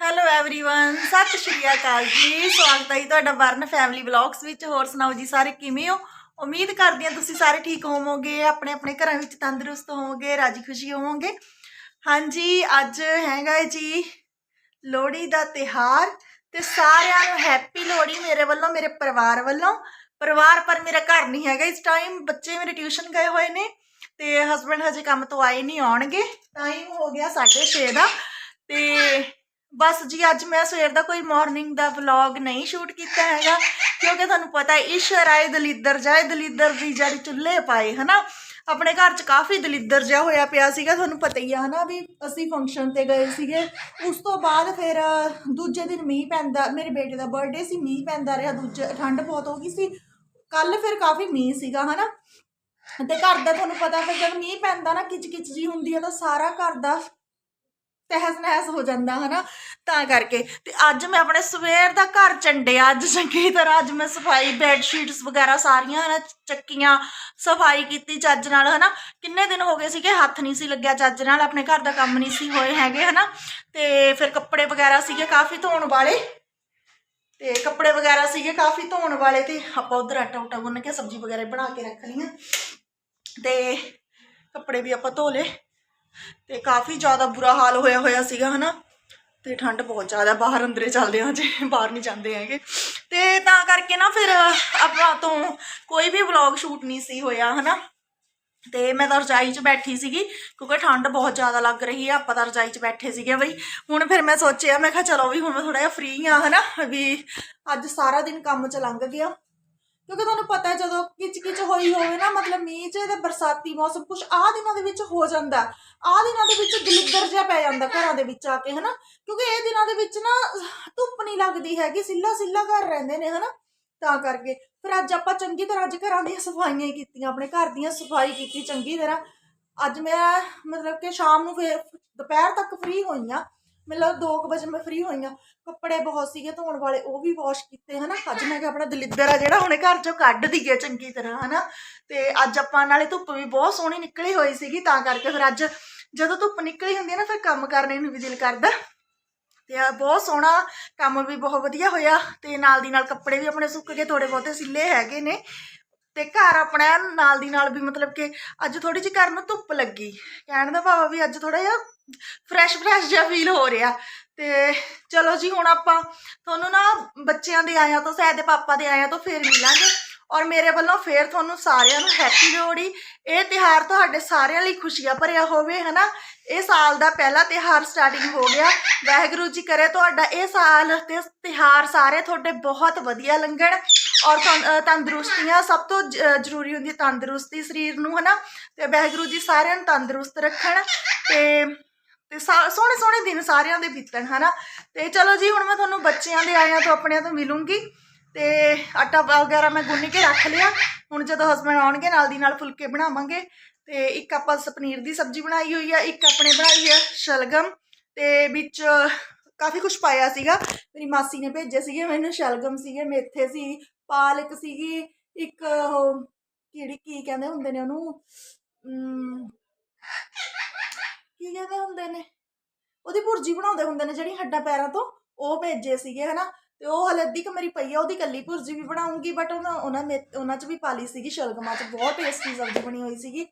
Hello everyone ਸਤਿ ਸ਼੍ਰੀ ਅਕਾਲ ਜੀ ਸਵਾਗਤ ਹੈ ਜੀ ਤੁਹਾਡਾ ਵਰਨ ਫੈਮਿਲੀ ਵਲੌਗਸ ਵਿੱਚ ਹੋਰ ਸੁਣਾਓ ਜੀ ਸਾਰੇ ਕਿਵੇਂ ਹੋ ਉਮੀਦ ਕਰਦੀ ਹਾਂ ਤੁਸੀਂ ਸਾਰੇ ਠੀਕ ਹੋਵੋਗੇ ਆਪਣੇ ਆਪਣੇ ਘਰਾਂ ਵਿੱਚ ਤੰਦਰੁਸਤ ਹੋਵੋਗੇ ਰਾਜੀ ਖੁਸ਼ੀ ਹੋਵੋਗੇ ਹਾਂਜੀ ਅੱਜ ਹੈਗਾ ਹੈ ਜੀ ਲੋਹੜੀ ਦਾ ਤਿਹਾਰ ਤੇ ਸਾਰਿਆਂ ਨੂੰ ਹੈਪੀ ਲੋਹੜੀ ਮੇਰੇ ਵੱਲੋਂ ਮੇਰੇ ਪਰਿਵਾਰ ਵੱਲੋਂ ਪਰਿਵਾਰ ਪਰ ਮੇਰਾ ਘਰ ਨਹੀਂ ਹੈਗਾ ਇਸ ਟਾਈਮ ਬੱਚੇ ਮੇਰੇ ਟਿਊਸ਼ਨ ਗਏ ਹੋਏ ਨੇ ਤੇ ਹਸਬੰਡ ਹਜੇ ਕੰਮ ਤੋਂ ਆਏ ਨਹੀਂ ਆਉਣਗੇ ਟਾਈਮ ਹੋ ਗਿਆ 6:30 ਦਾ ਤੇ ਬਸ ਜੀ, ਅੱਜ ਮੈਂ ਸਵੇਰ ਦਾ ਕੋਈ ਮਾਰਨਿੰਗ ਦਾ ਵਲੌਗ ਨਹੀਂ ਸ਼ੂਟ ਕੀਤਾ ਹੈਗਾ, ਕਿਉਂਕਿ ਤੁਹਾਨੂੰ ਪਤਾ ਹੈ ਈਸ਼ਵਰ ਆਏ ਦਲਿੱਦਰ ਜਾਏ ਦਲਿੱਦਰ ਦੀ ਜਿਹੜੀ ਚੁੱਲ੍ਹੇ ਪਾਏ, ਹਨਾ? ਆਪਣੇ ਘਰ 'ਚ ਕਾਫੀ ਦਲਿੱਦਰ ਜਿਹਾ ਹੋਇਆ ਪਿਆ ਸੀਗਾ, ਤੁਹਾਨੂੰ ਪਤਾ ਹੀ ਆ, ਹਨਾ, ਵੀ ਅਸੀਂ ਫੰਕਸ਼ਨ ਤੇ ਗਏ ਸੀਗੇ। ਉਸ ਤੋਂ ਬਾਅਦ ਫਿਰ, ਦੂਜੇ ਦਿਨ ਮੀਂਹ ਪੈਂਦਾ, ਮੇਰੇ ਬੇਟੇ ਦਾ ਬਰਥਡੇ ਸੀ, ਮੀਂਹ ਪੈਂਦਾ ਰਿਹਾ, ਦੂਜੇ, ਠੰਡ ਬਹੁਤ ਹੋ ਗਈ ਸੀ। ਕੱਲ ਫਿਰ ਕਾਫੀ ਮੀਂਹ ਸੀਗਾ, ਹਨਾ? ਤੇ ਘਰ ਦਾ ਤੁਹਾਨੂੰ ਪਤਾ ਫਿਰ ਜਦ ਮੀਂਹ ਪੈਂਦਾ ਨਾ ਕਿਚ ਕਿਚ ਜੀ ਹੁੰਦੀ ਆ, ਤਾਂ ਸਾਰਾ ਘਰ ਦਾ ਤਹਿਸ ਨਹਿਸ ਹੋ ਜਾਂਦਾ, ਹਨਾ? ਤਾਂ ਕਰਕੇ। ਤੇ ਅੱਜ ਮੈਂ ਆਪਣੇ ਸਵੇਰ ਦਾ ਘਰ ਚੰਡਿਆ, ਅੱਜ ਚੰਗੀ ਤਰ੍ਹਾਂ ਅੱਜ ਮੈਂ ਸਫ਼ਾਈ ਬੈੱਡ ਸ਼ੀਟਸ ਵਗੈਰਾ ਸਾਰੀਆਂ, ਹਨਾ, ਚੱਕੀਆਂ, ਸਫ਼ਾਈ ਕੀਤੀ ਚੱਜ ਨਾਲ, ਹਨਾ? ਕਿੰਨੇ ਦਿਨ ਹੋ ਗਏ ਸੀਗੇ? ਹੱਥ ਨਹੀਂ ਸੀ ਲੱਗਿਆ ਚੱਜ ਨਾਲ, ਆਪਣੇ ਘਰ ਦਾ ਕੰਮ ਨਹੀਂ ਸੀ ਹੋਏ ਹੈਗੇ, ਹਨਾ? ਤੇ ਫਿਰ ਕੱਪੜੇ ਵਗੈਰਾ ਸੀਗੇ ਕਾਫੀ ਧੋਣ ਵਾਲੇ। ਤੇ ਕੱਪੜੇ ਵਗੈਰਾ ਸੀਗੇ ਕਾਫੀ ਧੋਣ ਵਾਲੇ ਤੇ ਆਪਾਂ ਉਧਰ ਆਟਾ ਉਟਾ ਗੁੰਨ ਕੇ ਸਬਜ਼ੀ ਵਗੈਰਾ ਬਣਾ ਕੇ ਰੱਖ ਲਈਆਂ। ਤੇ ਕੱਪੜੇ ਵੀ ਆਪਾਂ ਧੋ ਲਏ। ਤੇ ਕਾਫੀ ਜ਼ਿਆਦਾ ਬੁਰਾ ਹਾਲ ਹੋਇਆ ਹੋਇਆ ਸੀਗਾ, ਹਨਾ? ਤੇ ਠੰਡ ਬਹੁਤ ਜ਼ਿਆਦਾ, ਬਾਹਰ ਅੰਦਰੇ ਚੱਲਦੇ ਹਾਂ ਜੇ ਬਾਹਰ ਨਹੀਂ ਜਾਂਦੇ ਹੈਗੇ। ਤੇ ਤਾਂ ਕਰਕੇ ਨਾ ਫਿਰ ਆਪਾਂ ਤੋਂ ਕੋਈ ਵੀ ਵਲੌਗ ਸ਼ੂਟ ਨਹੀਂ ਸੀ ਹੋਇਆ, ਹਨਾ? ਤੇ ਮੈਂ ਤਾਂ ਰਜਾਈ 'ਚ ਬੈਠੀ ਸੀਗੀ, ਕਿਉਂਕਿ ਠੰਡ ਬਹੁਤ ਜ਼ਿਆਦਾ ਲੱਗ ਰਹੀ ਹੈ ਆਪਾਂ ਤਾਂ ਰਜਾਈ 'ਚ ਬੈਠੇ ਸੀਗੇ ਬਈ। ਹੁਣ ਫਿਰ ਮੈਂ ਸੋਚਿਆ, ਮੈਂ ਕਿਹਾ ਚਲੋ ਵੀ ਹੁਣ ਮੈਂ ਥੋੜਾ ਜਿਹਾ ਫ੍ਰੀ ਆ ਹਨਾ? ਵੀ ਅੱਜ ਸਾਰਾ ਦਿਨ ਕੰਮ 'ਚ ਲੰਘ ਗਿਆ। ਕਿਉਂਕਿ ਤੁਹਾਨੂੰ ਪਤਾ ਹੈ ਜਦੋਂ ਕਿਚਕਿਚ ਹੋਈ ਹੋਵੇ ਨਾ, ਮਤਲਬ ਮੀਂਹ 'ਚ ਤੇ ਬਰਸਾਤੀ ਮੌਸਮ ਕੁਝ ਆਹ ਦਿਨਾਂ ਦੇ ਵਿੱਚ ਹੋ ਜਾਂਦਾ। ਆਹ ਦਿਨਾਂ ਦੇ ਵਿੱਚ ਦਲਿੱਦਰ ਜਿਹਾ ਪੈ ਜਾਂਦਾ ਘਰਾਂ ਦੇ ਵਿੱਚ ਆ ਕੇ, ਹਨਾ? ਕਿਉਂਕਿ ਇਹ ਦਿਨਾਂ ਦੇ ਵਿੱਚ ਨਾ ਧੁੱਪ ਨਹੀਂ ਲੱਗਦੀ ਹੈਗੀ ਸਿੱਲਾ ਸਿੱਲਾ ਘਰ ਰਹਿੰਦੇ ਨੇ, ਹਨਾ? ਤਾਂ ਕਰਕੇ। ਫਿਰ ਅੱਜ ਆਪਾਂ ਚੰਗੀ ਤਰ੍ਹਾਂ, ਅੱਜ ਘਰਾਂ ਦੀਆਂ ਸਫਾਈਆਂ ਕੀਤੀਆਂ, ਆਪਣੇ ਘਰ ਦੀਆਂ ਸਫ਼ਾਈ ਕੀਤੀ ਚੰਗੀ ਤਰ੍ਹਾਂ। ਅੱਜ ਮੈਂ, ਮਤਲਬ ਕਿ ਸ਼ਾਮ ਨੂੰ ਫੇਰ, ਦੁਪਹਿਰ ਤੱਕ ਫ੍ਰੀ ਹੋਈਆਂ ਮਤਲਬ 2 ਵਜੇ ਮੈਂ ਫ੍ਰੀ ਹੋਈਆਂ ਕੱਪੜੇ ਬਹੁਤ ਸੀਗੇ ਧੋਣ ਵਾਲੇ, ਉਹ ਵੀ ਵਾਸ਼ ਕੀਤੇ, ਹਨਾ? ਅੱਜ ਮੈਂ ਕਿਹਾ ਆਪਣਾ ਦਲਿੱਦਰ ਆ ਜਿਹੜਾ ਹੁਣੇ ਘਰ ਚੋਂ ਕੱਢ ਦਈਏ ਚੰਗੀ ਤਰ੍ਹਾਂ, ਹਨਾ? ਤੇ ਅੱਜ ਆਪਾਂ ਨਾਲੇ ਧੁੱਪ ਵੀ ਬਹੁਤ ਸੋਹਣੀ ਨਿਕਲੀ ਹੋਈ ਸੀਗੀ, ਤਾਂ ਕਰਕੇ ਫਿਰ ਅੱਜ ਜਦੋਂ ਧੁੱਪ ਨਿਕਲੀ ਹੁੰਦੀ ਹੈ ਨਾ, ਫਿਰ ਕੰਮ ਕਰਨੇ ਨੂੰ ਵੀ ਦਿਲ ਕਰਦਾ। ਤੇ ਬਹੁਤ ਸੋਹਣਾ ਕੰਮ ਵੀ ਬਹੁਤ ਵਧੀਆ ਹੋਇਆ, ਤੇ ਨਾਲ ਦੀ ਨਾਲ ਕੱਪੜੇ ਵੀ ਆਪਣੇ ਸੁੱਕ ਗਏ ਥੋੜੇ ਬਹੁਤੇ ਸਿੱਲੇ ਹੈਗੇ ਨੇ। ਤੇ ਘਰ ਆਪਣਾ ਐਨ ਨਾਲ ਦੀ ਨਾਲ ਵੀ ਮਤਲਬ ਕਿ ਅੱਜ ਥੋੜੀ ਜਿਹੀ ਘਰ ਨੂੰ ਧੁੱਪ ਲੱਗੀ। ਕਹਿਣ ਦਾ ਭਾਵ ਵੀ ਅੱਜ ਥੋੜਾ ਜਿਹਾ ਫਰੈਸ਼ ਫਰੈਸ਼ ਜਿਹਾ ਫੀਲ ਹੋ ਰਿਹਾ। ਤੇ ਚਲੋ ਜੀ, ਹੁਣ ਆਪਾਂ ਤੁਹਾਨੂੰ ਨਾ ਬੱਚਿਆਂ ਦੇ ਆਇਆਂ ਤੋਂ, ਸਹਿ ਦੇ ਪਾਪਾ ਦੇ ਆਇਆਂ ਤੋਂ ਫੇਰ ਮਿਲਾਂਗੇ। ਔਰ ਮੇਰੇ ਵੱਲੋਂ ਫੇਰ ਤੁਹਾਨੂੰ ਸਾਰਿਆਂ ਨੂੰ ਹੈਪੀ ਲੋਹੜੀ। ਇਹ ਤਿਹਾਰ ਤੁਹਾਡੇ ਸਾਰਿਆਂ ਲਈ ਖੁਸ਼ੀਆਂ ਭਰਿਆ ਹੋਵੇ, ਹਨਾ? ਇਹ ਸਾਲ ਦਾ ਪਹਿਲਾ ਤਿਹਾਰ ਸਟਾਰਟਿੰਗ ਹੋ ਗਿਆ। ਵਾਹਿਗੁਰੂ ਜੀ ਕਰੇ, ਤੁਹਾਡਾ ਇਹ ਸਾਲ ਤੇ ਤਿਹਾਰ ਸਾਰੇ ਤੁਹਾਡੇ ਬਹੁਤ ਵਧੀਆ ਲੰਘਣ। ਔਰ ਤੰ- ਤੰਦਰੁਸਤੀਆਂ ਸਭ ਤੋਂ ਜ- ਜ਼ਰੂਰੀ ਹੁੰਦੀ ਤੰਦਰੁਸਤੀ ਸਰੀਰ ਨੂੰ, ਹਨਾ? ਤੇ ਵਾਹਿਗੁਰੂ ਜੀ ਸਾਰਿਆਂ ਨੂੰ ਤੰਦਰੁਸਤ ਰੱਖਣ ਤੇ ਤੇ ਸੋਹਣੇ ਸੋਹਣੇ ਦਿਨ ਸਾਰਿਆਂ ਦੇ ਬੀਤਣ, ਹਨਾ? ਤੇ ਚਲੋ ਜੀ, ਹੁਣ ਮੈਂ ਤੁਹਾਨੂੰ ਬੱਚਿਆਂ ਦੇ ਆਇਆਂ ਤੋਂ ਆਪਣਿਆਂ ਤੋਂ ਮਿਲੂੰਗੀ। ਤੇ ਆਟਾ ਵਗੈਰਾ ਮੈਂ ਗੁੰਨ ਕੇ ਰੱਖ ਲਿਆ। ਹੁਣ ਜਦੋਂ ਹਸਬੰਡ ਆਉਣਗੇ, ਨਾਲ ਦੀ ਨਾਲ ਫੁਲਕੇ ਬਣਾਵਾਂਗੇ। ਤੇ ਇੱਕ ਆਪਾਂ ਪਨੀਰ ਦੀ ਸਬਜ਼ੀ ਬਣਾਈ ਹੋਈ ਆ, ਇੱਕ ਆਪਣੇ ਬਣਾਈ ਆ ਸ਼ਲਗਮ। ਤੇ ਵਿੱਚ ਕਾਫੀ ਕੁਝ ਪਾਇਆ ਸੀਗਾ। ਮੇਰੀ ਮਾਸੀ ਨੇ ਭੇਜੇ ਸੀਗੇ, ਮੈਨੂੰ ਸ਼ਲਗਮ ਸੀਗੇ, ਮੇਥੇ ਸੀ ਪਾਲਕ ਸੀਗੀ ਇੱਕ ਉਹ ਕਿਹੜੀ ਕੀ ਕਹਿੰਦੇ ਹੁੰਦੇ ਨੇ ਉਹਨੂੰ? ਅਮ, ਕੀ ਕਹਿੰਦੇ ਹੁੰਦੇ ਨੇ? ਉਹਦੀ ਭੁਰਜੀ ਬਣਾਉਂਦੇ ਹੁੰਦੇ ਨੇ ਜਿਹੜੀ ਹੱਡਾਂ ਪੈਰਾਂ ਤੋਂ ਉਹ ਭੇਜੇ ਸੀਗੇ ਹਨਾ? ਤੇ ਉਹ ਹਲੇ ਅੱਧੀ ਕੁ ਪਈ ਆ ਉਹਦੀ ਕੱਲੀ ਭੁਰਜੀ ਵੀ ਬਣਾਉਂਗੀ ਬਟ ਉਹਨਾਂ ਉਹਨਾਂ ਮੇ ਉਹਨਾਂ 'ਚ ਵੀ ਪਾਲੀ ਸੀਗੀ ਸ਼ਲਗਮਾਂ 'ਚ ਬਹੁਤ ਟੇਸਟੀ ਸਬਜ਼ੀ ਬਣੀ ਹੋਈ ਸੀਗੀ।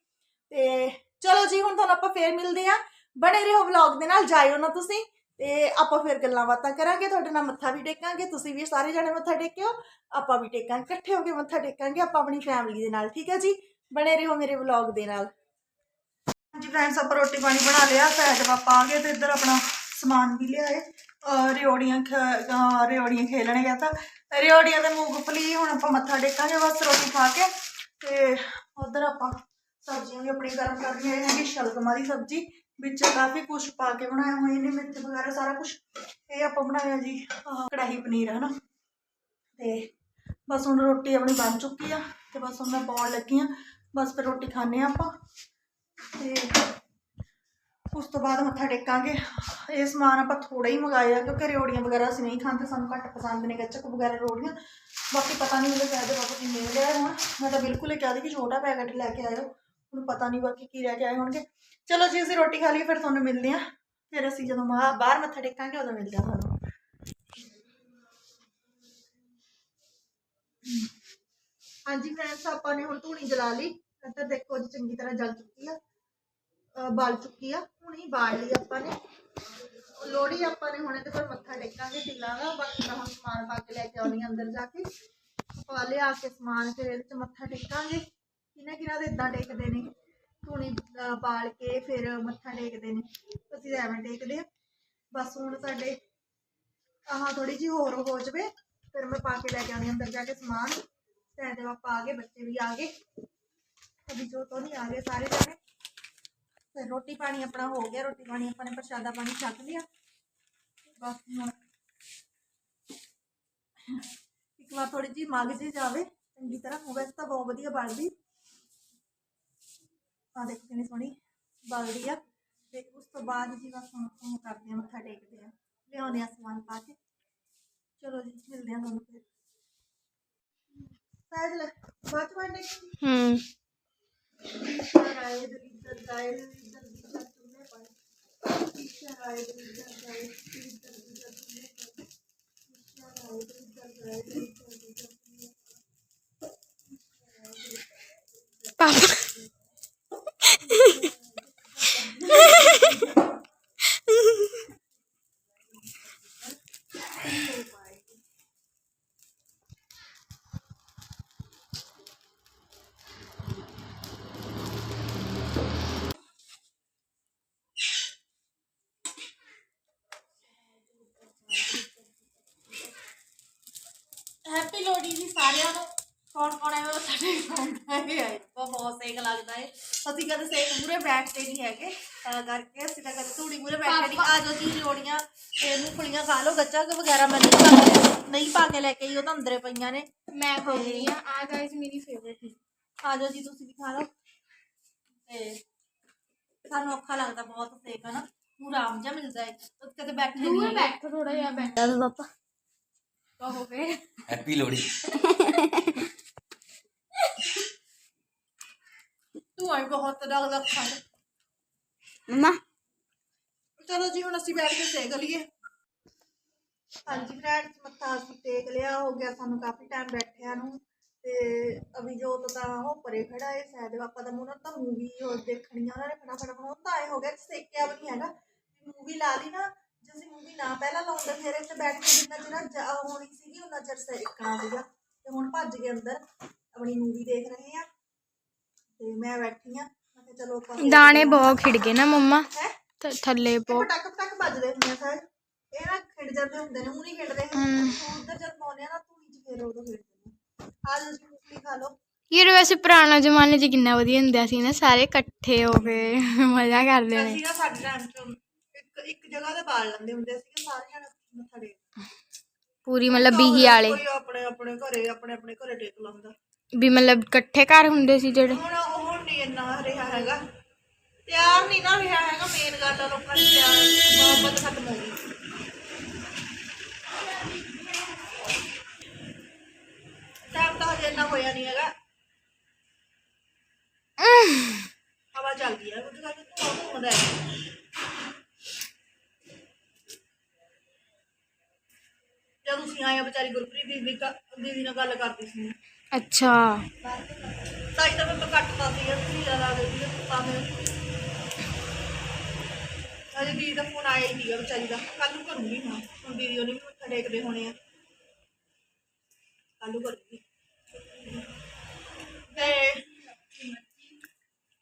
ਤੇ ਚਲੋ ਜੀ ਹੁਣ ਤੁਹਾਨੂੰ ਆਪਾਂ ਫੇਰ ਮਿਲਦੇ ਆ ਬਣੇ ਰਹੋ ਵਲੌਗ ਦੇ ਨਾਲ ਜਾਇਓ ਨਾ ਤੁਸੀਂ। ਤੇ ਆਪਾਂ ਫਿਰ ਗੱਲਾਂ ਬਾਤਾਂ ਕਰਾਂਗੇ, ਤੁਹਾਡੇ ਨਾਲ ਮੱਥਾ ਵੀ ਟੇਕਾਂਗੇ, ਤੁਸੀਂ ਵੀ ਸਾਰੇ ਜਣੇ ਮੱਥਾ ਟੇਕਿਓ, ਆਪਾਂ ਵੀ ਟੇਕਾਂਗੇ, ਇਕੱਠੇ ਹੋ ਕੇ ਮੱਥਾ ਟੇਕਾਂਗੇ, ਆਪਾਂ ਆਪਣੀ ਫੈਮਿਲੀ ਦੇ ਨਾਲ, ਠੀਕ ਹੈ ਜੀ? ਬਣੇ ਰਹੋ ਮੇਰੇ ਵਲੌਗ ਦੇ ਨਾਲ। ਹਾਂਜੀ ਫਰੈਂਡਸ ਆਪਾਂ ਰੋਟੀ ਪਾਣੀ ਬਣਾ ਲਿਆ ਸਹਿਜ ਪਾਪਾ ਆ ਗਏ ਤੇ ਇੱਧਰ ਆਪਣਾ ਸਮਾਨ ਵੀ ਲਿਆਏ। ਅਹ ਰਿਓੜੀਆਂ ਖ- ਰਿਓੜੀਆਂ ਖੇਲਣ ਗਿਆ ਤਾਂ, ਰਿਓੜੀਆਂ ਤੇ ਮੂੰਗਫਲੀ ਹੁਣ ਆਪਾਂ ਮੱਥਾ ਟੇਕਾਂਗੇ, ਬਸ ਰੋਟੀ ਖਾ ਕੇ। ਤੇ ਉਧਰ ਆਪਾਂ ਸਬਜ਼ੀਆਂ ਵੀ ਆਪਣੀ ਗਰਮ ਕਰਨੀਆਂ ਹੈਗੀ ਸ਼ਲਗਮਾਂ ਦੀ ਸਬਜ਼ੀ। ਵਿੱਚ ਕਾਫੀ ਕੁਝ ਪਾ ਕੇ ਬਣਾਇਆ ਹੋਇਆ ਇਹਨੇ ਮਿਰਚ ਵਗੈਰਾ ਸਾਰਾ ਕੁਝ ਇਹ ਆਪਾਂ ਬਣਾਇਆ ਜੀ ਕੜਾਹੀ ਪਨੀਰ ਹੈ ਨਾ ਤੇ ਬਸ ਹੁਣ ਰੋਟੀ ਆਪਣੀ ਬਣ ਚੁੱਕੀ ਆ, ਤੇ ਬਸ ਹੁਣ ਮੈਂ ਪਾਉਣ ਲੱਗੀ ਆ। ਬਸ ਫਿਰ ਰੋਟੀ ਖਾਣੇ ਆ ਆਪਾਂ। ਤੇ ਉਸ ਤੋਂ ਬਾਅਦ ਮੱਥਾ ਟੇਕਾਂਗੇ। ਇਹ ਸਮਾਨ ਆਪਾਂ ਥੋੜਾ ਹੀ ਮੰਗਾਇਆ ਕਿਉਂਕਿ ਰਿਓੜੀਆਂ ਵਗੈਰਾ ਅਸੀਂ ਨਹੀਂ ਖਾਂਦੇ, ਸਾਨੂੰ ਘੱਟ ਪਸੰਦ ਨੇ ਗੱਚਕ ਵਗੈਰਾ ਰੋੜੀਆਂ ਬਾਕੀ ਪਤਾ ਨਹੀਂ ਉਹਦੇ ਕਹਿਦੇ ਬਾਬਾ ਜੀ ਮਿਲ ਗਿਆ ਹੁਣ। ਮੈਂ ਤਾਂ ਬਿਲਕੁਲ ਹੀ ਕਹਿ ਦਿੱਤੀ ਕਿ ਛੋਟਾ ਪੈਕੇਟ ਲੈ ਕੇ ਆਇਓ। ਹੁਣ ਪਤਾ ਨਹੀਂ ਬਾਕੀ ਕੀ ਲੈ ਕੇ ਆਏ ਹੋਣਗੇ। ਚਲੋ ਜੀ, ਅਸੀਂ ਰੋਟੀ ਖਾ ਲਈ ਫਿਰ ਤੁਹਾਨੂੰ ਮਿਲਦੇ ਹਾਂ। ਫਿਰ ਅਸੀਂ ਜਦੋਂ ਬਾਹਰ ਮੱਥਾ ਟੇਕਾਂਗੇ, ਉਦੋਂ ਮਿਲਦੇ ਆ ਤੁਹਾਨੂੰ। ਹਾਂਜੀ ਫਰੈਂਡਸ ਆਪਾਂ ਨੇ ਹੁਣ ਧੂਣੀ ਜਲਾ ਲਈ। ਇੱਧਰ ਦੇਖੋ ਜੀ ਚੰਗੀ ਤਰ੍ਹਾਂ ਜਲ ਚੁੱਕੀ ਆ। ਬਾਲ ਚੁੱਕੀ ਆ। ਹੁਣ ਬਾਲ ਲਈ ਆਪਾਂ ਨੇ। ਲੋੜੀ ਆਪਾਂ ਨੇ ਹੁਣ ਇਹਦੇ ਪਰ ਮੱਥਾ ਟੇਕਾਂਗੇ ਤਿਲਾਂ ਦਾ। ਬਾਕੀ ਮੈਂ ਹੁਣ ਸਮਾਨ ਪਾ ਕੇ ਲੈ ਕੇ ਆਉਣੀ ਅੰਦਰ ਜਾ ਕੇ। ਪਾ ਲਿਆ ਕੇ ਸਮਾਨ, ਫਿਰ ਇਹਦੇ ਚ ਮੱਥਾ ਟੇਕਾਂਗੇ। ਕਿਹਨਾਂ ਕਿਹਨਾਂ ਦੇ ਇਦਾਂ ਟੇਕਦੇ ਨੇ? ਧੂਣੀ ਪਾਲ ਕੇ ਫਿਰ ਮੱਥਾ ਟੇਕਦੇ ਨੇ। ਅਸੀਂ ਐਵੇਂ ਟੇਕਦੇ ਆ ਬਸ ਹੁਣ ਸਾਡੇ ਆਹ ਥੋੜੀ ਜਿਹੀ ਹੋਰ ਹੋ ਜਾਵੇ, ਫਿਰ ਮੈਂ ਪਾ ਕੇ ਲੈ ਕੇ ਆਉਣੀ ਅੰਦਰ ਜਾ ਕੇ ਸਮਾਨ। ਸੈਂਦੇ ਪਾਪਾ ਆ ਗਏ, ਬੱਚੇ ਵੀ ਆ ਗਏ। ਅਭੀ ਜੋ ਤੋਂ ਨਹੀਂ ਆ ਗਏ ਸਾਰੇ ਜਾਣੇ। ਫਿਰ ਰੋਟੀ ਪਾਣੀ ਆਪਣਾ ਹੋ ਗਿਆ, ਰੋਟੀ ਪਾਣੀ ਆਪਾਂ ਨੇ ਪ੍ਰਸ਼ਾਦਾ ਪਾਣੀ ਛਕ ਲਿਆ। ਬਸ ਹੁਣ ਇੱਕ ਵਾਰ ਥੋੜੀ ਜਿਹੀ ਮਗ ਜੀ ਜਾਵੇ, ਚੰਗੀ ਤਰ੍ਹਾਂ। ਹੋਵੇ ਤਾਂ ਬਹੁਤ ਵਧੀਆ ਬਣਦੀ। ਆ ਦੇਖੋ ਕਿੰਨੀ ਸੋਹਣੀ ਬਣਦੀ ਆ ਤੇ ਉਸ ਤੋਂ ਬਾਅਦ ਜੀ ਬਸ ਹੁਣ ਉਹ ਕਰਦੇ ਆ ਮੱਥਾ ਟੇਕਦੇ ਆ ਲਿਆਉਂਦੇ ਆ ਸਮਾਨ ਪਾ ਕੇ। ਚਲੋ ਜੀ ਮਿਲਦੇ ਆ ਤੁਹਾਨੂੰ ਫਿਰ। ਸਾਜ ਲੈ ਬਾਤ ਵਾਂਡੇ ਹੂੰ। ਸ਼ਰਾਇਦ ਇੱਧਰ ਗਾਇਲ ਇੱਧਰ ਇੱਧਰ ਤੁਮਨੇ ਪਰ ਸ਼ਰਾਇਦ ਇੱਧਰ ਇੱਧਰ ਇੱਧਰ ਤੁਮਨੇ ਪਰ ਸ਼ਰਾਇਦ ਇੱਧਰ ਗਾਇਲ ਇੱਧਰ ਇੱਧਰ ਤੁਮਨੇ ਪਾਪਾ ਹੈਪੀ ਲੋਹੜੀ ਜੀ ਸਾਰਿਆਂ ਨੂੰ। ਕੌਣ ਕੌਣ ਹੈ? ਉਹ ਸਾਡੇ ਫੋਨ ਹੈ ਉਹ ਬਹੁਤ ਸੇਕ ਲੱਗਦਾ ਹੈ ਅਸੀਂ ਕਦੇ ਸੇਕ ਮੂਰੇ ਬੈਠਦੇ ਨਹੀਂ ਹੈਗੇ। ਤਾਂ ਕਰਕੇ ਅਸੀਂ ਤਾਂ ਕਦੇ ਧੂੜੀ ਮੂਰੇ ਬੈਠੇ ਨਹੀਂ। ਆ ਜੋ ਜੀ ਲੋੜੀਆਂ। ਇਹ ਮੂੰਗਫਲੀਆਂ ਖਾ ਲਓ। ਗੱਚਾ ਵਗੈਰਾ ਮੈਂ ਨਹੀਂ ਪਾ ਕੇ ਨਹੀਂ ਪਾ ਕੇ ਲੈ ਕੇ ਆਈ। ਉਹ ਤਾਂ ਅੰਦਰੇ ਪਈਆਂ ਨੇ। ਮੈਂ ਖਾਉਂਦੀ ਆ। ਆ ਗਾਇਸ ਮੇਰੀ ਫੇਵਰੇਟ ਹੈ ਆ ਜਾਓ ਜੀ ਤੁਸੀਂ ਵੀ ਖਾ ਲਓ। ਤੇ ਸਾਨੂੰ ਔਖਾ ਲੱਗਦਾ ਬਹੁਤ ਸੇਕ ਹੈ ਨਾ ਨੂੰ ਆਰਾਮ ਜਿਹਾ ਮਿਲਦਾ ਹੈ ਉਹ ਕਦੇ ਬੈਠੇ ਨਹੀਂ ਦੂਰ ਹੈਗੇ। ਬੈਠ ਥੋੜਾ ਜਿਹਾ ਬੈਠ। ਦੱਸ ਪਾਪਾ ਕਹੋ ਫੇ ਹੈਪੀ ਲੋਹੜੀ। ਤੂੰ ਆਈ ਬਹੁਤ ਲੱਗਦਾ ਖਾਣ ਮਮਾ। ਚਲੋ ਜੀ ਹੁਣ ਅਸੀਂ ਬੈਠ ਕੇ ਸੇਕ ਲਈਏ। ਹਾਂਜੀ ਫਰੈਂਡਸ ਮੱਥਾ ਅਸੀਂ ਟੇਕ ਲਿਆ ਹੋ ਗਿਆ ਸਾਨੂੰ ਕਾਫੀ ਟਾਈਮ ਬੈਠਿਆਂ ਨੂੰ। ਤੇ ਅਭਿਜੋਤ ਤਾਂ ਉਹ ਪਰੇ ਖੜਾ ਹੈ ਸ਼ਾਇਦ ਪਾਪਾ ਦਾ ਮੂੰਹ ਤਾਂ ਮੂਵੀ ਹੋਰ ਦੇਖਣੀ ਆ ਉਹਨਾਂ ਨੇ ਫਟਾਫਟ ਬਣਾਉਂਦਾ ਆਏ ਹੋ ਗਿਆ ਸੇਕਿਆ ਵੀ ਨਹੀਂ ਹੈਗਾ। ਮੂਵੀ ਲਾ ਲਈ ਨਾ ਜੇ ਅਸੀਂ ਮੂਵੀ ਨਾ ਪਹਿਲਾਂ ਲਾਉਂਦੇ ਫਿਰ ਇੱਥੇ ਬੈਠ ਕੇ ਜਿੰਨਾ ਚਿਰ ਜਾ ਹੋਣੀ ਸੀਗੀ ਉਹਨਾਂ ਚਿਰ ਸੇਕਣਾ ਸੀਗਾ। ਤੇ ਹੁਣ ਭੱਜ ਗਏ ਅੰਦਰ ਆਪਣੀ ਮੂਵੀ ਦੇਖ ਰਹੇ ਆ। ਤੇ ਮੈਂ ਬੈਠੀ ਆ ਮੈਂ ਕਿਹਾ ਚਲੋ ਆਪਾਂ ਦਾਣੇ ਬਹੁਤ ਖਿੜ ਗਏ ਨਾ ਮਮਾ। ਹੈ? ਥੱਲੇ ਬਹੁਤ। ਪਟਕ ਪਟਕ ਵੱਜਦੇ ਹੁੰਦੇ ਆ ਸਾਰੇ। ਇਹ ਨਾ ਖਿੜ ਜਾਂਦੇ ਹੁੰਦੇ ਨੇ ਉਹ ਨਹੀਂ ਖਿੜਦੇ। ਉਧਰ ਜਦ ਪਾਉਂਦੇ ਆ ਨਾ ਧੂਣੀ ਚ ਫੇਰ ਉਦੋਂ ਖਿੜਦੇ ਯਾਰ ਵੈਸੇ ਪੁਰਾਣਾ ਜ਼ਮਾਨੇ 'ਚ ਕਿੰਨਾ ਵਧੀਆ ਹੁੰਦਾ ਸੀ ਨਾ ਸਾਰੇ ਇਕੱਠੇ ਹੋ ਕੇ ਮਜ਼ਾ ਕਰਦੇ ਨੇ। ਅਸੀਂ ਨਾ ਸਾਡੇ ਟਾਈਮ ਚ ਇੱਕ ਇੱਕ ਜਗ੍ਹਾ ਤੇ ਬਾਲ ਲੈਂਦੇ ਹੁੰਦੇ ਸੀ ਸਾਰੇ ਜਣੇ ਮੱਥਾ ਟੇਕ ਪੂਰੀ ਮਤਲਬ ਬੀਹੀ ਵਾਲੇ। ਕੋਈ ਆਪਣੇ ਆਪਣੇ ਘਰੇ ਆਪਣੇ ਆਪਣੇ ਘਰੇ ਟੇਕ ਲਾਉਂਦਾ। ਵੀ ਮਤਲਬ ਇਕੱਠੇ ਘਰ ਹੁੰਦੇ ਸੀ ਜਿਹੜੇ। ਹੁਣ ਉਹ ਨਹੀਂ ਇੰਨਾ ਰਿਹਾ ਹੈਗਾ। ਪਿਆਰ ਨਹੀਂ ਨਾ ਰਿਹਾ ਹੈਗਾ ਮੇਨ ਗੱਲ ਆ ਲੋਕਾਂ ਦੀ ਪਿਆਰ ਮੁਹੱਬਤ ਖਤਮ ਹੋ ਗਈ। ਟਾਈਮ ਤਾਂ ਹਜੇ ਇੰਨਾ ਹੋਇਆ ਨਹੀਂ ਹੈਗਾ। ਹਵਾ ਚੱਲਦੀ ਹੈ ਉਹਦੇ ਕਰਕੇ ਧੂਆ ਘੁੰਮਦਾ ਹੈ। ਜਦ ਤੁਸੀਂ ਆਏ ਵਿਚਾਰੀ ਗੁਰਪ੍ਰੀਤ ਦੀਦੀ ਕਾ- ਦੀਦੀ ਨਾਲ ਗੱਲ ਕਰਦੀ ਸੀ। ਅੱਛਾ। ਸਾਈ ਤਾਂ ਮੈਂ ਕੱਟਦਾ ਸੀ ਅਸੀਂ ਜ਼ਿਆਦਾ ਗਈ ਤਾਂ ਮੈਂ ਅਜੇ ਦੀਦੀ ਦਾ ਫੋਨ ਆਇਆ ਹੀ ਸੀਗਾ ਵਿਚਾਰੀ ਦਾ ਕੱਲ ਨੂੰ ਕਰੂੰਗੀ ਹਾਂ ਹੁਣ ਦੀਦੀ ਉਹਨੇ ਵੀ ਮੱਥਾ ਟੇਕਦੇ ਹੋਣੇ ਆ।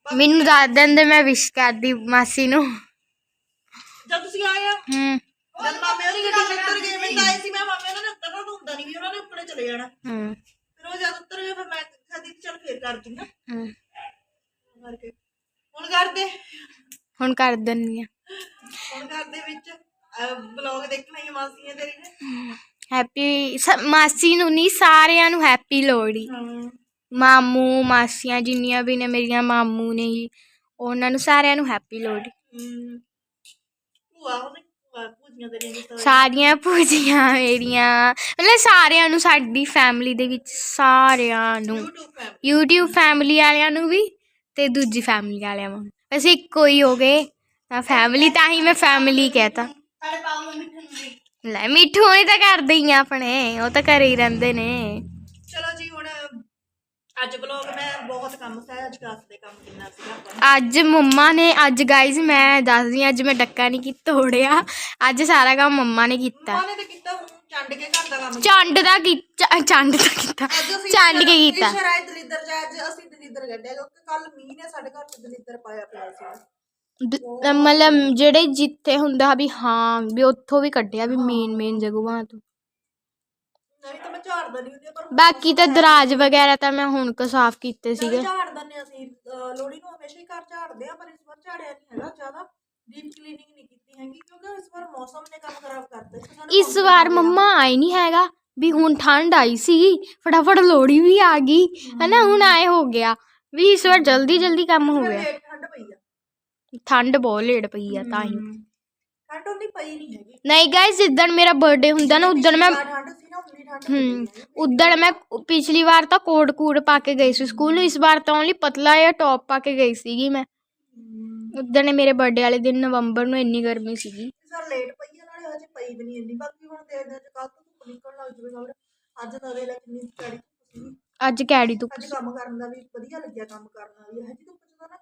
ਮੈਨੂੰ ਦੱਸ ਦਿੰਦੇ ਮੈਂ ਵਿਸ਼ ਕਰਦੀ ਮਾਸੀ ਨੂੰ। ਜਦ ਤੁਸੀਂ ਆਏ ਆ? ਹੂੰ। ਜਦ ਮਾਮੇ ਉਹਦੀ ਗੱਡੀ ਚ ਉੱਤਰ ਗਏ ਮੈਂ ਤਾਂ ਆਏ ਸੀ ਮੈਂ ਮਾਮੇ ਉਹਨਾਂ ਨੇ ਉੱਤਰਨਾ ਤਾਂ ਹੁੰਦਾ ਨਹੀਂ ਵੀ ਉਹਨਾਂ ਨੇ ਉੱਪਰੇ ਚਲੇ ਜਾਣਾ। ਹੂੰ। ਫਿਰ ਉਹ ਜਦ ਉੱਤਰ ਗਏ ਫਿਰ ਮੈਂ ਕਿਹਾ ਦੀਦੀ ਚੱਲ ਫੇਰ ਕਰ ਦੂੰਗਾ ਹੂੰ। ਕਰਕੇ ਹੁਣ ਕਰਦੇ ਹੁਣ ਕਰ ਦਿੰਨੀ ਆ। ਹੁਣ ਘਰ ਦੇ ਵਿੱਚ ਬਲੌਗ ਦੇਖਣਾ ਹੀ ਮਾਸੀਆਂ ਤੇਰੀ ਨੇ ਹੈਪੀ ਮਾਸੀ ਨੂੰ ਨਹੀਂ ਸਾਰਿਆਂ ਨੂੰ ਹੈਪੀ ਲੋਹੜੀ। ਹਾਂ। ਮਾਮੂ ਮਾਸੀਆਂ ਜਿੰਨੀਆਂ ਵੀ ਨੇ ਮੇਰੀਆਂ ਮਾਮੂ ਨੇ ਜੀ ਉਹਨਾਂ ਨੂੰ ਸਾਰਿਆਂ ਨੂੰ ਹੈਪੀ ਲੋਹੜੀ। ਭੂਆ ਉਹਨੇ ਭੂਆ ਦੀ। ਸਾਰੀਆਂ ਪੂਜੀਆਂ ਮੇਰੀਆਂ ਮਤਲਬ ਸਾਰਿਆਂ ਨੂੰ ਸਾਡੀ ਫੈਮਿਲੀ ਦੇ ਵਿੱਚ ਸਾਰਿਆਂ ਨੂੰ। YouTube ਫੈਮ YouTube ਫੈਮਿਲੀ ਵਾਲਿਆਂ ਨੂੰ ਵੀ ਤੇ ਦੂਜੀ ਫੈਮਿਲੀ ਵਾਲਿਆਂ ਨੂੰ। ਅਸੀਂ ਇੱਕੋ ਹੀ ਹੋ ਗਏ। ਤਾਂ ਫੈਮਿਲੀ ਤਾਂ ਹੀ ਮੈਂ ਫੈਮਿਲੀ ਕਹਿਤਾ। ਸਾਡੇ ਪਾਉ ਨੂੰ ਮਿੱਠੂ ਨੂੰ ਵੀ। ਲੈ ਮਿੱਠੂ ਹੋਣੀ ਤਾਂ ਕਰਦੇ ਹੀ ਆ ਆਪਣੇ ਉਹ ਤਾਂ ਘਰੇ ਹੀ ਰਹਿੰਦੇ ਨੇ। ਚਲੋ ਜੀ ਹੁਣ ਅੱਜ ਬਲੌਗ ਮੈਂ ਬਹੁਤ ਕੰਮ ਸੀ ਅੱਜ ਕਲਾਸ ਦੇ ਕੰਮ ਕਿੰਨਾ ਸੀਗਾ ਆਪਾਂ ਨੂੰ। ਅੱਜ ਮੰਮਾ ਨੇ ਅੱਜ ਗਾਇਜ਼ ਮੈਂ ਦੱਸਦੀ ਹਾਂ, ਅੱਜ ਮੈਂ ਡੱਕਾ ਨਹੀਂ ਕੀਤਾ ਤੋੜਿਆ ਅੱਜ ਸਾਰਾ ਕੰਮ ਮੰਮਾ ਨੇ ਕੀਤਾ। ਮਾਂ ਨੇ ਤਾਂ ਕੀਤਾ ਹੁਣ ਚੰਡ ਕੇ ਘਰ ਦਾ ਕੰਮ ਚੰਡ ਦਾ ਕੀਤਾ ਚੰਡ ਦਾ ਕੀਤਾ ਅੱਜ ਅਸੀਂ ਚੰਡ ਕੇ ਕੀਤਾ। ਈਸ਼ਰ ਆਏ ਦਲਿੱਦਰ ਜਾ ਅੱਜ ਅਸੀਂ ਦਲਿੱਦਰ ਕੱਢਿਆ ਕਿਉਂਕਿ ਕੱਲ ਮੀਂਹ ਨੇ ਸਾਡੇ ਘਰ ਚ ਦਲਿੱਦਰ ਪਾਇਆ ਪਿਆ ਸੀ ਦ- ਮਤਲਬ ਜਿਹੜੇ ਜਿੱਥੇ ਹੁੰਦਾ ਵੀ ਹਾਂ ਵੀ ਉੱਥੋਂ ਵੀ ਕੱਢਿਆ ਵੀ ਮੇਨ ਮੇਨ ਜਗ੍ਹਾਵਾਂ ਤੋਂ। ਨਹੀਂ ਤਾਂ ਮੈਂ ਝਾੜਦਾ ਨਹੀਂ ਹੁੰਦੀ ਪਰ ਬਾਕੀ ਤਾਂ ਦਰਾਜ ਵਗੈਰਾ ਤਾਂ ਮੈਂ ਹੁਣ ਕ ਸਾਫ਼ ਕੀਤੇ ਸੀਗੇ। ਝਾੜ ਦਿੰਦੇ ਅਸੀਂ ਅਹ ਲੋਹੜੀ ਨੂੰ ਹਮੇਸ਼ਾ ਹੀ ਘਰ ਝਾੜਦੇ ਆ ਪਰ ਇਸ ਵਾਰ ਝਾੜਿਆ ਨਹੀਂ ਹੈਗਾ ਜ਼ਿਆਦਾ। ਡੀਪ ਕਲੀਨਿੰਗ ਨਹੀਂ ਕੀਤੀ ਹੈਗੀ ਕਿਉਂਕਿ ਇਸ ਵਾਰ ਮੌਸਮ ਨੇ ਕੰਮ ਖਰਾਬ ਕਰਤਾ ਇਸ ਸਾਨੂੰ ਇਸ ਵਾਰ ਮੰਮਾ ਆਈ ਨਹੀਂ ਹੈਗਾ ਵੀ ਹੁਣ ਠੰਡ ਆਈ ਸੀਗੀ ਫਟਾਫਟ ਲੋੜੀ ਵੀ ਆ ਗਈ ਹਨਾ ਹੁਣ ਆਏ ਹੋ ਗਿਆ ਵੀ ਇਸ ਵਾਰ ਜਲਦੀ ਜਲਦੀ ਕੰਮ ਹੋ ਗਿਆ। ਲੇਟ ਠੰਡ ਬਹੁਤ ਲੇਟ ਪਈ ਆ ਤਾਂ ਹੀ। ਠੰਡ ਉਨੀ ਪਈ ਨਹੀਂ ਹੈਗੀ। ਨਹੀਂ ਗਾਇਸ ਜਿੱਦਣ ਮੇਰਾ ਬਰਥਡੇ ਹੁੰਦਾ ਨਾ ਉਦਣ ਮੈਂ ਠੰਡ ਸੀ ਨਾ ਉਨੀ ਠੰਡ ਹੂੰ ਨਹੀਂ ਪਈ ਉਦਣ ਮੈਂ ਪਿਛਲੀ ਵਾਰ ਤਾਂ ਕੋਟ ਕੂਟ ਪਾ ਕੇ ਗਈ ਸੀ ਸਕੂਲ ਨੂੰ ਇਸ ਵਾਰ ਤਾਂ ਓਨਲੀ ਪਤਲਾ ਜਿਹਾ ਟੌਪ ਪਾ ਕੇ ਗਈ ਸੀਗੀ ਮੈਂ। ਉਦਣ ਮੇਰੇ ਬਰਥਡੇ ਵਾਲੇ ਦਿਨ ਨਵੰਬਰ ਨੂੰ ਇੰਨੀ ਗਰਮੀ ਸੀਗੀ। ਸਰ ਲੇਟ ਪਈ ਆ ਨਾਲੇ ਹਜੇ ਪਈ ਵੀ ਨਹੀਂ ਇੰਨੀ। ਬਾਕੀ ਹੁਣ ਦੇਖਦੇ ਆ ਜੇ ਕੱਲ ਤੋਂ ਧੁੱਪ ਨਿਕਲਣ ਲੱਗ ਜਵੇ ਸਭ ਅੱਜ ਤਾਂ ਦੇ ਲੈ ਕਿੰਨੀ ਚੜੀ ਸੀ ਅੱਜ ਕੈੜੀ ਅੱਜ ਕੰਮ ਕਰਨ ਦਾ ਵੀ ਵਧੀਆ ਲੱਗਿਆ ਕੰਮ ਕਰਨਾ ਵੀ ਹਜੇ ਧੁੱਪ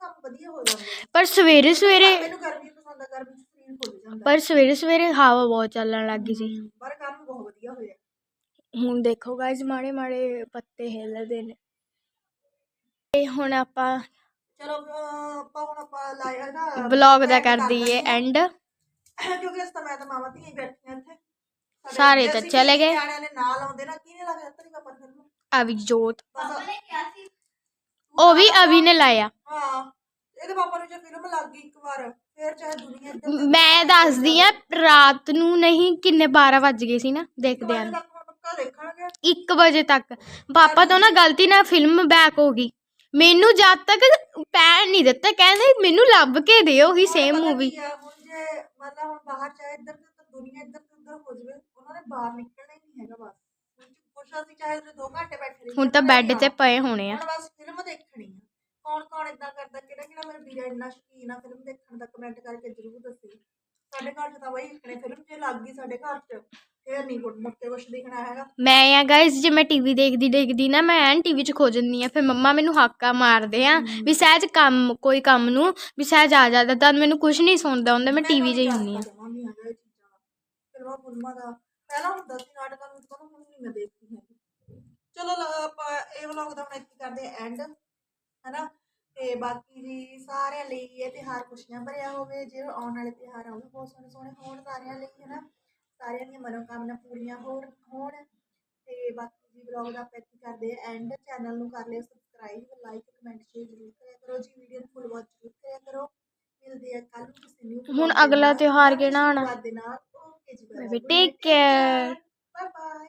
ਕੰਮ ਵਧੀਆ ਹੋ ਜਾਂਦਾ ਹੈ ਪਰ ਸਵੇਰੇ ਸਵੇਰੇ ਮੈਨੂੰ ਗਰਮੀ ਪਸੰਦ ਆ ਗਰਮੀ ਚ ਸਰੀਰ ਫੁੱਲ ਜਾਂਦਾ। ਪਰ ਸਵੇਰੇ ਸਵੇਰੇ ਹਵਾ ਬਹੁਤ ਚੱਲਣ ਲੱਗ ਗਈ ਸੀ। ਪਰ ਕੰਮ ਬਹੁਤ ਵਧੀਆ ਹੋਇਆ। ਹੁਣ ਦੇਖੋ ਗਾਇਸ ਮਾੜੇ ਮਾੜੇ ਪੱਤੇ ਹਿੱਲਦੇ ਨੇ। ਤੇ ਹੁਣ ਆਪਾਂ ਚਲੋ ਅਹ ਆਪਾਂ ਹੁਣ ਆਪਾਂ ਲਾਇਆ ਨਾ ਵਲੌਗ ਦਾ ਕਰ ਦਈਏ ਐਂਡ। ਕਿਉਂਕਿ ਇਸ ਤਾਂ ਮੈਂ ਤਾਂ ਮਾਵਾਂ ਧੀਆਂ ਹੀ ਬੈਠੀਆਂ ਇੱਥੇ। ਸਾਡੇ ਸਾਰੇ ਜੇ ਤਾਂ ਅਸੀਂ ਚਲੇ ਗਏ। ਨਿਆਣਿਆਂ ਨੇ ਨਾਲ ਆਉਂਦੇ ਨਾ ਕਿਹਨੇ ਲੱਗ ਜਾਂਦਾ ਪਾਪਾ ਨੂੰ ਫਿਲਮ ਅਵਿਜੋਤ ਬਸ ਉਹ ਵੀ ਅਵੀ ਨੇ ਲਾਇਆ। ਹਾਂ ਇਹਦੇ ਪਾਪਾ ਨੂੰ ਜੇ ਫਿਲਮ ਲੱਗ ਗਈ ਇੱਕ ਵਾਰ ਫੇਰ ਚਾਹੇ ਦੁਨੀਆ ਇੱਧਰ ਮੈਂ ਦੱਸਦੀ ਆ ਰਾਤ ਨੂੰ ਨਹੀਂ ਕਿੰਨੇ 12 ਵੱਜ ਗਏ ਸੀ ਨਾ ਦੇਖਦੇ ਆਂ ਤੱਕ ਪੱਕਾ ਦੇਖਾਂਗੇ। 1 ਵਜੇ ਤੱਕ। ਪਾਪਾ ਤੋਂ ਨਾ ਗਲਤੀ ਨਾਲ ਫਿਲਮ ਬੈਕ ਹੋ ਗਈ। ਮੈਨੂੰ ਜਦ ਤੱਕ ਪੈਣ ਨਹੀਂ ਦਿੱਤਾ ਕਹਿੰਦੇ ਮੈਨੂੰ ਲੱਭ ਕੇ ਦਿਓ ਹੀ ਸੇਮ ਪਤਾ ਮੂਵੀ ਕੀ ਆ, ਹੁਣ ਜੇ ਮਤਲਬ ਹੁਣ ਬਾਹਰ ਚਾਹੇ ਇੱਧਰ ਤੇ ਦੁਨੀਆ ਇੱਧਰ ਤੇ ਉੱਧਰ ਹੋ ਜਵੇ ਉਹਨਾਂ ਨੇ ਬਾਹਰ ਨਿਕਲਣਾ ਹੀ ਨਹੀਂ ਹੈਗਾ ਬਸ। ਕੁਛ ਅਸੀਂ ਚਾਹੇ ਉਹਦੇ 2 ਘੰਟੇ ਬੈਠੇ ਰਹੀਏ ਹੁਣ ਤਾਂ ਬੈੱਡ ਤੇ। ਪਏ ਹੋਣੇ ਆ। ਹੁਣ ਬਸ ਫਿਲਮ ਦੇਖਣੀ ਆ। ਕੌਣ ਕੌਣ ਇਦਾਂ ਕਰਦਾ ਕਿਹੜਾ ਕਿਹੜਾ ਮੇਰਾ ਵੀਰਾ ਇੰਨਾ ਸ਼ੌਕੀਨ ਆ ਫਿਲਮ ਦੇਖਣ ਦਾ ਕਮੈਂਟ ਕਰਕੇ ਜ਼ਰੂਰ ਦੱਸੀ ਸਾਡੇ ਘਰ 'ਚ ਤਾਂ ਬਈ ਇਕਣੇ ਫਿਲਮ ਜੇ ਲੱਗ ਗਈ ਸਾਡੇ ਘਰ 'ਚ। ਫੇਰ ਨਹੀਂ ਮੁੜ ਕੇ ਕੁਛ ਦਿਖਣਾ ਹੈਗਾ। ਮੈਂ ਆ ਗਾਇਸ ਜੇ ਮੈਂ ਟੀਵੀ ਦੇਖਦੀ ਦੇਖਦੀ ਨਾ ਮੈਂ ਐਨ ਟੀਵੀ 'ਚ ਖੋ ਜੰਨੀ ਆ। ਫਿਰ ਮੰਮਾ ਮੈਨੂੰ ਹਾਕਾ ਮਾਰਦੇ ਆ ਵੀ ਸਹਿਜ ਕੰਮ ਕੋਈ ਕੰਮ ਨੂੰ ਵੀ ਸਹਿਜ ਆ ਜਾਂਦਾ ਤਾਂ ਮੈਨੂੰ ਕੁਝ ਨਹੀਂ ਸੁਣਦਾ ਹੁੰਦਾ ਮੈਂ ਟੀਵੀ 'ਚ ਹੀ ਹੁੰਨੀ ਆ। ਫਿਲਮਾਂ ਫੁਲਮਾਂ ਦਾ। ਪਹਿਲਾਂ ਹੁੰਦਾ ਸੀ ਨਾਟਕਾਂ ਨੂੰ ਪਰ ਹੁਣ ਨਹੀਂ ਮੈਂ ਦੇਖਦੀ। ਚਲੋ ਲ- ਆਪਾਂ ਇਹ ਵਲੌਗ ਦਾ ਹੁਣ ਇੱਥੇ ਕਰਦੇ ਐਂਡ ਹੈਨਾ? ਤੇ ਬਾਕੀ ਜੀ ਸਾਰਿਆਂ ਲਈ ਇਹ ਤਿਉਹਾਰ ਖੁਸ਼ੀਆਂ ਭਰਿਆ ਹੋਵੇ ਜੇ ਆਉਣ ਵਾਲੇ ਤਿਉਹਾਰ ਆਉਣ ਬਹੁਤ ਸੋਹਣੇ ਸੋਹਣੇ ਹੋਣ ਸਾਰਿਆਂ ਲਈ ਹੈਨਾ? ਸਾਰਿਆਂ ਦੀਆਂ ਮਨੋਕਾਮਨਾ ਪੂਰੀਆਂ ਹੋਣ ਹੋਣ। ਤੇ ਬਾਕੀ ਜੀ ਵਲੌਗ ਦਾ ਆਪਾਂ ਇੱਥੇ ਕਰਦੇ ਐਂਡ ਚੈਨਲ ਨੂੰ ਕਰ ਲਿਓ ਸਬਸਕ੍ਰਾਈਬ ਲਾਈਕ ਕਮੈਂਟ ਸ਼ੇਅਰ ਜ਼ਰੂਰ ਕਰਿਆ ਕਰੋ ਜੀ ਵੀਡੀਓ ਨੂੰ ਫੁੱਲ ਵਾਚ ਜ਼ਰੂਰ ਕਰਿਆ ਕਰੋ। ਮਿਲਦੇ ਆ ਕੱਲ ਨੂੰ ਕਿਸੇ ਨਿਊ ਹੁਣ ਅਗਲਾ ਤਿਉਹਾਰ ਕਿਹੜਾ ਆਉਣਾ? ਦੇ ਨਾਲ ਓਕੇ ਜੀ ਟੇਕ ਕੇਅਰ ਬਾਏ ਬਾਏ